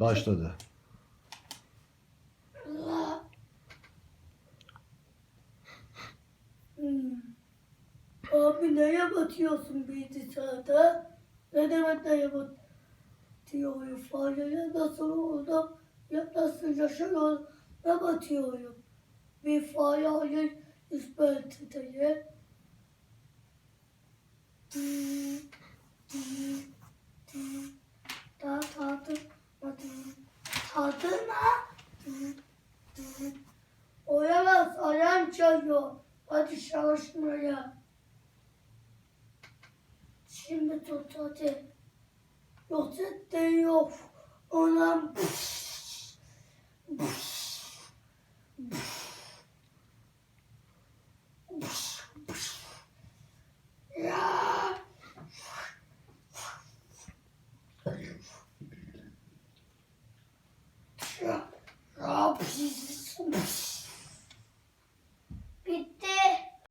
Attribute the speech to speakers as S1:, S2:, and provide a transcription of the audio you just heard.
S1: Başladı.
S2: La. Hmm. Abi neye batıyorsun bilgisayarda? Ne demek neye batıyorum? Fareyle nasıl oldu? Ya nasıl yaşıyor? Ne batıyorum? Bir fare alır ispatı Daha tadına Oyamaz, ayağım çalıyor. Hadi çalışmaya. Şimdi tut hadi. Yoksa de yok. Ona Oops.